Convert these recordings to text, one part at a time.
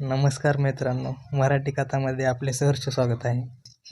नमस्कार मित्रांनो मराठी कथामध्ये आपले सहर्ष स्वागत आहे.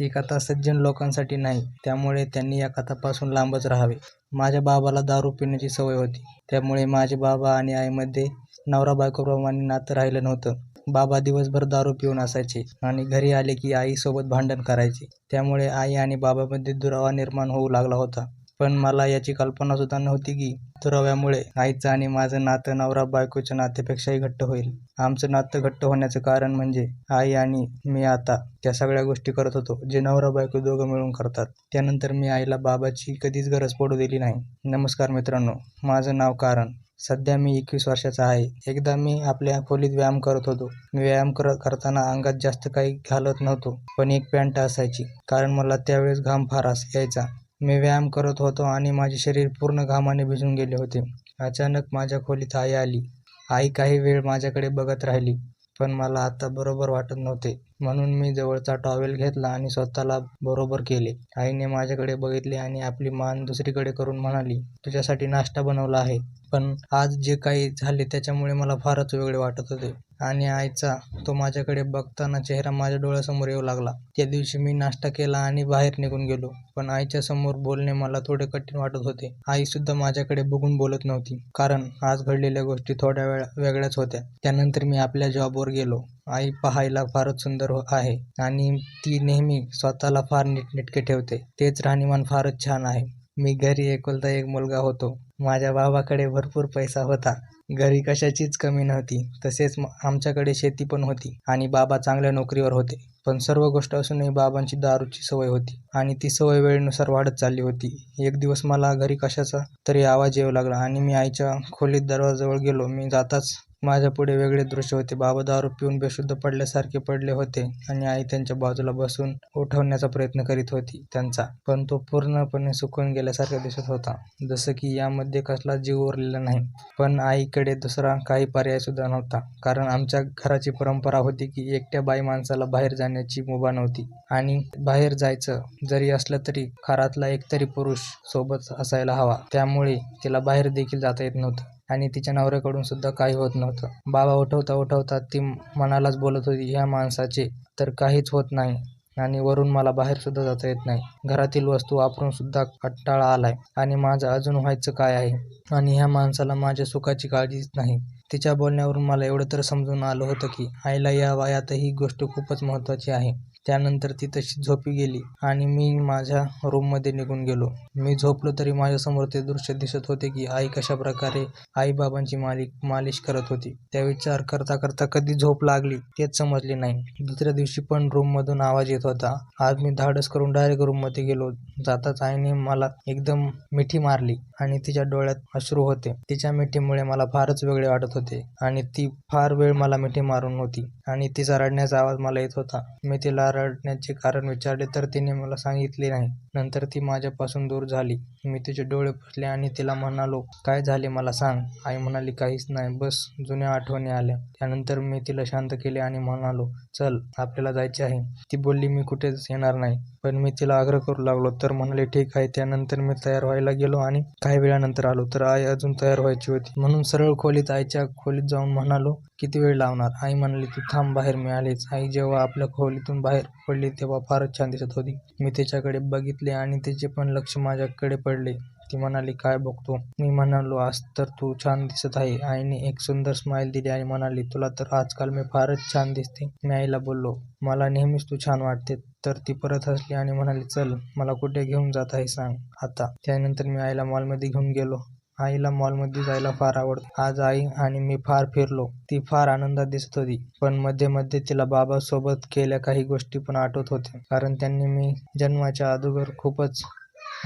ही कथा सज्जन लोकांसाठी नाही त्यामुळे त्यांनी या कथापासून लांबच राहावे. माझ्या बाबाला दारू पिण्याची सवय होती. त्यामुळे माझे बाबा आणि आईमध्ये नवरा बायकोप्रमाणे नातं राहिलं नव्हतं. बाबा दिवसभर दारू पिऊन असायचे आणि घरी आले की आईसोबत भांडण करायचे. त्यामुळे आई आणि बाबामध्ये दुरावा निर्माण होऊ लागला होता. पण मला याची कल्पना सुद्धा नव्हती की दुराव्यामुळे आईचं आणि माझं नातं नवरा बायकोच्या नात्यापेक्षाही घट्ट होईल. आमचं नातं घट्ट होण्याचं कारण म्हणजे आई आणि मी आता त्या सगळ्या गोष्टी करत होतो जे नवरा बायको दोघं मिळून करतात. त्यानंतर मी आईला बाबाची कधीच गरज पडू दिली नाही. नमस्कार मित्रांनो माझं नाव कारण. सध्या मी एकवीस वर्षाचा आहे. एकदा मी आपल्या खोलीत व्यायाम करत होतो. मी व्यायाम कर करताना अंगात जास्त काही घालत नव्हतो पण एक पॅन्ट असायची. कारण मला त्यावेळेस घाम फारास यायचा मी व्यायाम करत होतो आणि माझे शरीर पूर्ण घामाने भिजून गेले होते. अचानक माझ्या खोलीत आई आली. आई काही वेळ माझ्याकडे बघत राहिली पण मला आता बरोबर वाटत नव्हते. म्हणून मी जवळचा टॉवेल घेतला आणि स्वतःला बरोबर केले. आईने माझ्याकडे बघितले आणि आपली मान दुसरीकडे करून म्हणाली तुझ्यासाठी नाश्ता बनवला आहे. पण आज जे काही झाले त्याच्यामुळे मला फारच वेगळे वाटत होते. आणि आईचा तो माझ्याकडे बघताना चेहरा माझ्या डोळ्यासमोर येऊ लागला. त्या दिवशी मी नाश्ता केला आणि बाहेर निघून गेलो. पण आईच्या समोर बोलणे मला थोडे कठीण वाटत होते. आई सुद्धा माझ्याकडे बघून बोलत नव्हती. कारण आज घडलेल्या गोष्टी थोड्या वेळा वेगळ्याच होत्या. त्यानंतर मी आपल्या जॉबवर गेलो. आई पाहायला फारच सुंदर हो- आहे आणि ती नेहमी स्वतःला फार नीटनेटके ठेवते. तेच राहणीमान फारच छान आहे. मी घरी एकुलता एक मुलगा होतो. माझ्या बाबाकडे भरपूर पैसा होता. घरी कशाचीच कमी नव्हती. तसेच आमच्याकडे शेती पण होती आणि बाबा चांगल्या नोकरीवर होते. पण सर्व गोष्ट असूनही बाबांची दारूची सवय होती आणि ती सवय वेळेनुसार वाढत चालली होती. एक दिवस मला घरी कशाचा तरी आवाज येऊ लागला आणि मी आईच्या खोलीत दरवाजाजवळ गेलो. मी जाताच माझ्यापुढे वेगळे दृश्य होते. बाबा दारू पिऊन बेशुद्ध पडल्यासारखे पडले होते आणि आई त्यांच्या बाजूला बसून उठवण्याचा प्रयत्न करीत होती त्यांचा. पण तो पूर्णपणे सुकून गेल्यासारखा दिसत होता. जसं की यामध्ये कसला जीव उरलेला नाही. पण आईकडे दुसरा काही पर्याय सुद्धा नव्हता. कारण आमच्या घराची परंपरा होती की एकट्या बाई माणसाला बाहेर जाण्याची मुभा नव्हती. आणि बाहेर जायचं जरी असलं तरी घरातला एकतरी पुरुष सोबत असायला हवा. त्यामुळे तिला बाहेर देखील जाता येत नव्हतं. आणि तिच्या नवऱ्याकडून सुद्धा काही होत नव्हतं. बाबा उठवता उठवता ती मनालाच बोलत होती ह्या माणसाचे तर काहीच होत नाही आणि वरून मला बाहेर सुद्धा जाता येत नाही. घरातील वस्तू वापरून सुद्धा कंटाळा आलाय आणि माझं अजून व्हायचं काय आहे? आणि ह्या माणसाला माझ्या सुखाची काळजीच नाही. तिच्या बोलण्यावरून मला एवढं तर समजून आलं होतं की आईला या वयात ही गोष्ट खूपच महत्त्वाची आहे. त्यानंतर ती तशी झोपी गेली आणि मी माझ्या रूममध्ये निघून गेलो. मी झोपलो तरी माझ्यासमोर ते दृश्य दिसत होते की आई कशा प्रकारे आईबाबांची मालिक मालिश करत होती. त्या विचार करता करता कधी झोप लागली तेच समजले नाही. दुसऱ्या दिवशी पण रूममधून आवाज येत होता. आज मी धाडस करून डायरेक्ट रूममध्ये गेलो. जाताच आईने मला एकदम मिठी मारली आणि तिच्या डोळ्यात अश्रू होते. तिच्या मिठीमुळे मला फारच वेगळे वाटत होते आणि ती फार वेळ मला मिठी मारून होती आणि तिचा रडण्याचा आवाज मला येत होता. मी तिला रडण्याचे कारण विचारले तर तिने मला सांगितले नाही. नंतर ती माझ्यापासून दूर झाली. मी तिचे डोळे पुसले आणि तिला म्हणालो काय झाले मला सांग. आई म्हणाली काहीच नाही बस जुन्या आठवणी आल्या. त्यानंतर मी तिला शांत केले आणि म्हणालो चल आपल्याला जायचे आहे. ती बोलली मी कुठेच येणार नाही. पण मी तिला आग्रह करू लागलो तर म्हणाले ठीक आहे. त्यानंतर मी तयार व्हायला गेलो आणि काही वेळानंतर आलो तर आई अजून तयार व्हायची होती. म्हणून सरळ खोलीत आईच्या खोलीत जाऊन म्हणालो किती वेळ लावणार? आई म्हणाली तू थांब बाहेर मी आलेच आई जेव्हा आपल्या खोलीतून बाहेर पडली तेव्हा फारच छान दिसत होती. मी तिच्याकडे बघितले आणि तिचे पण लक्ष माझ्याकडे पडले. ती म्हणाली काय बघतो? मी म्हणालो आज तर तू छान दिसत आहे. आईने एक सुंदर स्माइल दिली आणि म्हणाली तुला तर आजकाल मी फारच छान दिसते. मी आईला बोललो मला नेहमीच तू छान वाटते. तर ती परत हसली आणि म्हणाली चल मला कुठे घेऊन जात आहे सांग आता. त्यानंतर मी आईला मॉलमध्ये घेऊन गेलो. आईला मॉलमध्ये जायला फार आवडतं. आज आई आणि मी फार फिरलो. ती फार आनंदात दिसत होती. पण मध्ये मध्ये तिला बाबासोबत केल्या काही गोष्टी पण आठवत होत्या. कारण त्यांनी मी जन्माच्या अगोदर खूपच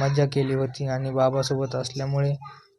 मज्जा केली होती आणि बाबासोबत असल्यामुळे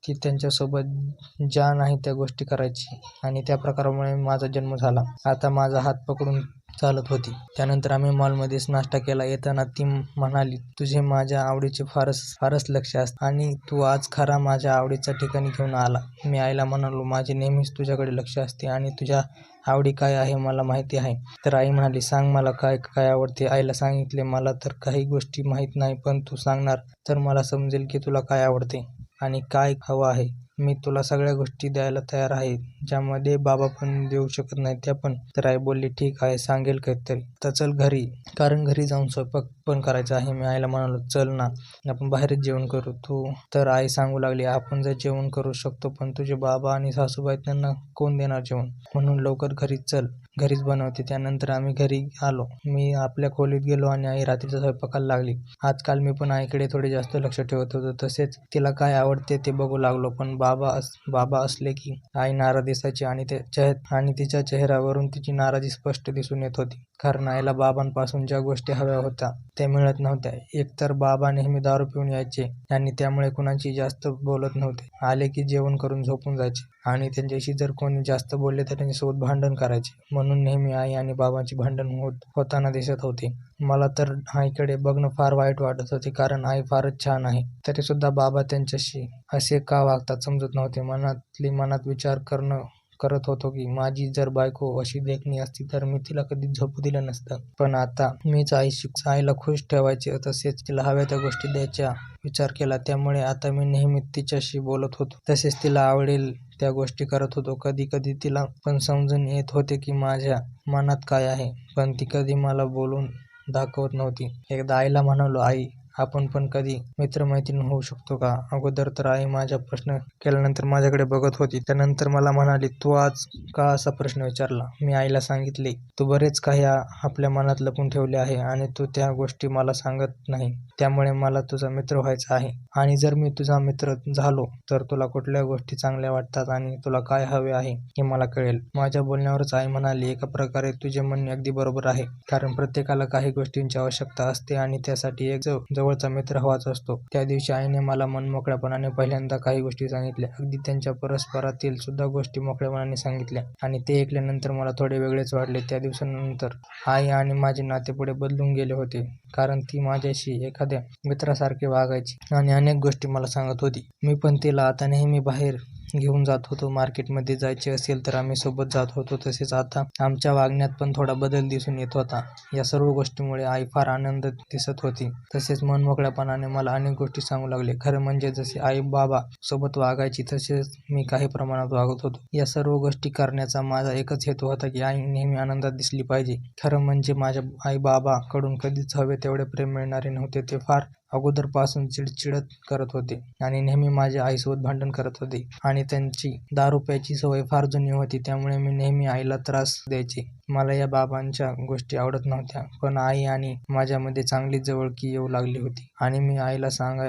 ती त्यांच्यासोबत ज्या नाही त्या गोष्टी करायची. आणि त्या प्रकारामुळे माझा जन्म झाला. आता माझा हात पकडून चालत होती. त्यानंतर आम्ही मॉलमध्येच नाश्ता केला. येताना ती म्हणाली तुझे माझ्या आवडीचे फारच फारच लक्ष असते आणि तू आज खरा माझ्या आवडीच्या ठिकाणी घेऊन आला मी आईला म्हणालो माझे नेहमीच तुझ्याकडे लक्ष असते आणि तुझ्या आवडी काय आहे मला माहिती आहे तर आई म्हणाली सांग मला काय काय आवडते आईला सांगितले मला तर काही गोष्टी माहीत नाही पण तू सांगणार तर मला समजेल की तुला काय आवडते आणि काय हवं आहे. मी तुला सगळ्या गोष्टी द्यायला तयार आहे ज्यामध्ये बाबा पण देऊ शकत नाही त्या पण. तर आई बोलली ठीक आहे सांगेल काहीतरी. तर चल घरी. कारण घरी जाऊन स्वयंपाक पण करायचा आहे मी आईला म्हणालो. चल ना आपण बाहेरच जेवण करू तू. तर आई सांगू लागली आपण जर जेवण करू शकतो पण तुझे बाबा आणि सासूबाई त्यांना कोण देणार जेवण? म्हणून लवकर घरी चल. घरीच बनवते. त्यानंतर आम्ही घरी आलो. मी आपल्या खोलीत गेलो आणि आई रात्रीचा स्वयंपाकाला लागली. आजकाल मी पण आईकडे थोडे जास्त लक्ष ठेवत होतो. तसेच तिला काय आवडते ते बघू लागलो. पण बाबा अस बाबा असले की आई नाराज दिसायची आणि ते चेह आणि तिच्या चेहऱ्यावरून तिची नाराजी स्पष्ट दिसून येत होती. कारण आईला बाबांपासून ज्या गोष्टी हव्या होत्या त्या मिळत नव्हत्या. एकतर बाबा नेहमी दारू पिऊन यायचे आणि त्यामुळे कुणाची जास्त बोलत नव्हते. आले की जेवण करून झोपून जायचे. आणि त्यांच्याशी जर कोणी जास्त बोलले तर त्यांच्यासोबत भांडण करायचे. म्हणून नेहमी आई आणि बाबांची भांडण होत होताना दिसत होते. मला तर आईकडे बघणं फार वाईट वाटत होते कारण आई फारच छान आहे. तरी सुद्धा बाबा त्यांच्याशी असे का वागतात समजत नव्हते. मनातली मनात विचार करणं करत होतो की माझी जर बायको अशी देखणी असती तर मी तिला कधी झोपू दिलं नसतं. पण आता मीच आईशी आईला खुश ठेवायचे तसेच तिला हव्या त्या गोष्टी द्यायच्या विचार केला. त्यामुळे आता मी नेहमी तिच्याशी बोलत होतो. तसेच तिला आवडेल त्या गोष्टी करत होतो. कधी कधी तिला पण समजून येत होते की माझ्या मनात काय आहे. पण ती कधी मला बोलून दाखवत नव्हती. एकदा आईला म्हणालो आई आपण पण कधी मित्रमैत्रीण होऊ शकतो का? अगोदर तर आई माझा प्रश्न केल्यानंतर माझ्याकडे बघत होती. त्यानंतर मला म्हणाली तू आज का असा प्रश्न विचारला? मी आईला सांगितले तू बरेच काही आपल्या मनात लपून ठेवले आहे आणि तू त्या गोष्टी मला सांगत नाही. त्यामुळे मला तुझा मित्र व्हायचा आहे. आणि जर मी तुझा मित्र झालो तर तुला कुठल्या गोष्टी चांगल्या वाटतात आणि तुला काय हवे आहे हे मला कळेल. माझ्या बोलण्यावरच आई म्हणाली एका प्रकारे तुझे म्हणणे अगदी बरोबर आहे. कारण प्रत्येकाला काही गोष्टींची आवश्यकता असते आणि त्यासाठी एक जवळ जवळचा मित्र हवाच असतो. त्या दिवशी आईने मला मनमोकळ्यापणाने पहिल्यांदा काही गोष्टी सांगितल्या. अगदी त्यांच्या परस्परातील सुद्धा गोष्टी मोकळ्यापणाने सांगितल्या. आणि ते ऐकल्यानंतर मला थोडे वेगळेच वाटले. त्या दिवसानंतर आई आणि माझे नाते पुढे बदलून गेले होते. कारण ती माझ्याशी एखाद्या मित्रासारखे वागायची आणि अनेक गोष्टी मला सांगत होती. मी पण तिला आता नेहमी बाहेर घेऊन जात होतो. मार्केटमध्ये जायचे असेल तर आम्ही सोबत जात होतो. तसेच आता आमच्या वागण्यात पण थोडा बदल दिसून येत होता. या सर्व गोष्टीमुळे आई फार आनंद दिसत होती. तसेच मनमोकळ्यापणाने मला अनेक गोष्टी सांगू लागले. खरं म्हणजे जसे आई बाबा सोबत वागायची तसेच मी काही प्रमाणात वागत होतो. या सर्व गोष्टी करण्याचा माझा एकच हेतू होता की आई नेहमी आनंदात दिसली पाहिजे. खरं म्हणजे माझ्या आई बाबाकडून कधीच हवे तेवढे प्रेम मिळणारे नव्हते. ते फार अगोदरपासून चिडचिडत करत होते आणि नेहमी माझ्या आईसोबत भांडण करत होते. आणि त्यांची दारू प्यायची सवय फार जुनी होती त्यामुळे मी नेहमी आईला त्रास द्यायचे. मला या बाबांच्या गोष्टी आवडत नव्हत्या पण आई आणि माझ्यामध्ये चांगली जवळकी येऊ लागली होती आणि मी आईला सांगा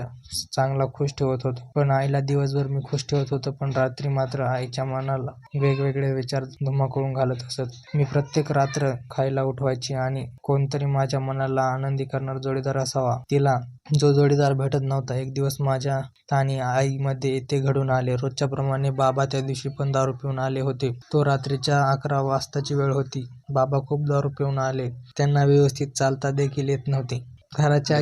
चांगला खुश ठेवत होतो. पण आईला दिवसभर मी खुश ठेवत होतो पण रात्री मात्र आईच्या मनाला वेगवेगळे विचार धुमाकळून घालत असत. मी प्रत्येक रात्र खायला उठवायची आणि कोणतरी माझ्या मनाला आनंदी करणार जोडीदार असावा तिला जो जोडीदार भेटत नव्हता एक दिवस माझ्या आणि आईमध्ये ते घडून आले. रोजच्याप्रमाणे बाबा त्या दिवशी पण दारू पिऊन आले होते. तो रात्रीच्या अकरा वाजताची वेळ होती. बाबा खूप दारू पिऊन आले. त्यांना व्यवस्थित चालता देखील येत नव्हते. घराच्या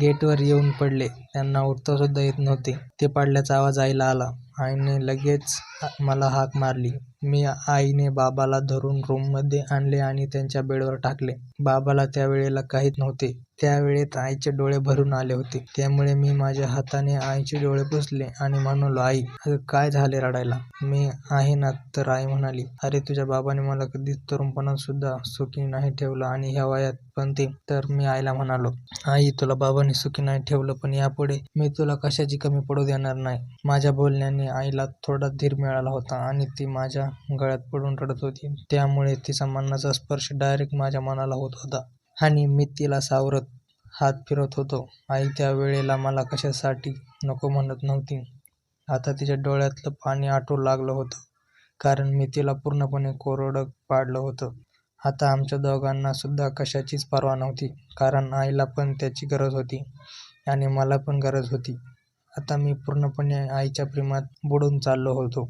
गेटवर येऊन पडले. त्यांना उठता सुद्धा येत नव्हते. ते पडल्याचा आवाज आईला आला. आईने लगेच मला हाक मारली. मी आईने बाबाला धरून रूममध्ये आणले आणि त्यांच्या बेडवर टाकले. बाबाला त्यावेळेला काहीच नव्हते. त्यावेळेत आईचे डोळे भरून आले होते. त्यामुळे मी माझ्या हाताने आईचे डोळे पुसले आणि म्हणालो आई काय झाले रडायला मी आहे ना तर आई म्हणाली अरे तुझ्या बाबाने मला कधीच तरुणपणात सुद्धा सुखी नाही ठेवलं आणि ह्या वयात पण ते तर मी आईला म्हणालो आई तुला बाबाने सुखी नाही ठेवलं पण यापुढे मी तुला कशाची कमी पडू देणार नाही? माझ्या बोलण्याने आईला थोडा धीर मिळाला होता आणि ती माझ्या गळ्यात पडून रडत होती. त्यामुळे तिचा मनाचा स्पर्श डायरेक्ट माझ्या मनाला होत होता आणि मी तिला सावरत हात फिरत होतो. आई त्या वेळेला मला कशासाठी नको म्हणत नव्हती. आता तिच्या डोळ्यातलं पाणी आटू लागलं होतं कारण मी तिला पूर्णपणे कोरडं पाडलं होतं. आता आमच्या दोघांना सुद्धा कशाचीच पर्वा नव्हती कारण आईला पण त्याची गरज होती आणि मला पण गरज होती. आता मी पूर्णपणे आईच्या प्रेमात बुडून चाललो होतो.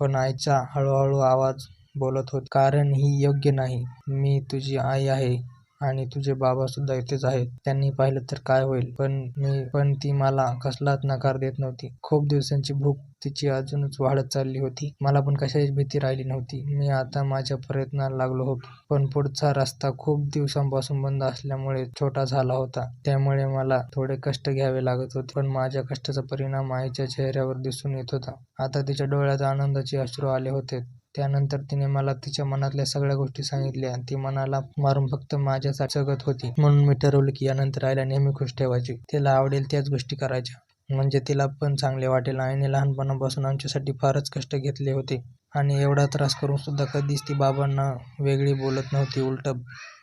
पण आईचा हळूहळू आवाज बोलत होत कारण ही योग्य नाही. मी तुझी आई आहे. आणि तुझे बाबा सुद्धा इथेच आहेत. त्यांनी पाहिलं तर काय होईल पण मी पण ती मला कसलाच नकार देत नव्हती. खूप दिवसांची भूक तिची अजूनच वाढत चालली होती. मला पण कशाची भीती राहिली नव्हती. मी आता माझ्या प्रयत्नाला लागलो होतो. पण पुढचा रस्ता खूप दिवसांपासून बंद असल्यामुळे छोटा झाला होता. त्यामुळे मला थोडे कष्ट घ्यावे लागत होते पण माझ्या कष्टाचा परिणाम आईच्या चेहऱ्यावर दिसून येत होता. आता तिच्या डोळ्यात आनंदाचे अश्रू आले होते. त्यानंतर तिने मला तिच्या मनातल्या सगळ्या गोष्टी सांगितल्या ती मनाला मारून फक्त माझ्यासाठी जगत होती. म्हणून मी ठरवलं की यानंतर आईला नेहमी खुश ठेवायची. तिला आवडेल त्याच गोष्टी करायच्या. म्हणजे तिला पण चांगले वाटेल. आईने लहानपणापासून आमच्यासाठी फारच कष्ट घेतले होते. आणि एवढा त्रास करून सुद्धा कधीच ती बाबांना वेगळी बोलत नव्हती. उलट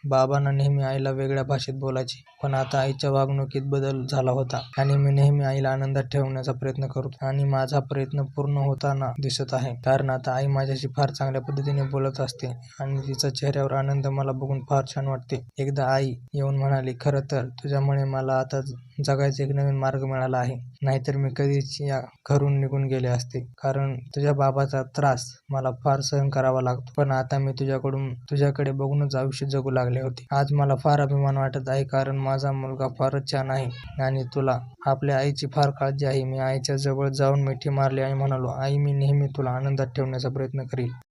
बाबांना नेहमी आईला वेगळ्या भाषेत बोलायची पण आता आईच्या वागणुकीत बदल झाला होता आणि मी नेहमी आईला आनंदात ठेवण्याचा प्रयत्न करतो आणि माझा प्रयत्न पूर्ण होताना दिसत आहे. कारण आता आई माझ्याशी फार चांगल्या पद्धतीने बोलत असते आणि तिचा चेहऱ्यावर आनंद मला बघून फार छान वाटते. एकदा आई येऊन म्हणाली खरं तर तुझ्यामुळे मला आता जगायचा एक नवीन मार्ग मिळाला आहे. नाहीतर मी कधीच या घरून निघून गेले असते. कारण तुझ्या बाबाचा त्रास मला फार सहन करावा लागतो. पण आता मी तुझ्याकडून तुझ्याकडे बघूनच आयुष्य जगू लागले होते. आज मला फार अभिमान वाटत आहे कारण माझा मुलगा फारच छान आहे आणि तुला आपल्या आईची फार काळजी आहे. मी आईच्या जवळ जाऊन मिठी मारली आणि म्हणालो आई मी नेहमी तुला आनंदात ठेवण्याचा प्रयत्न करील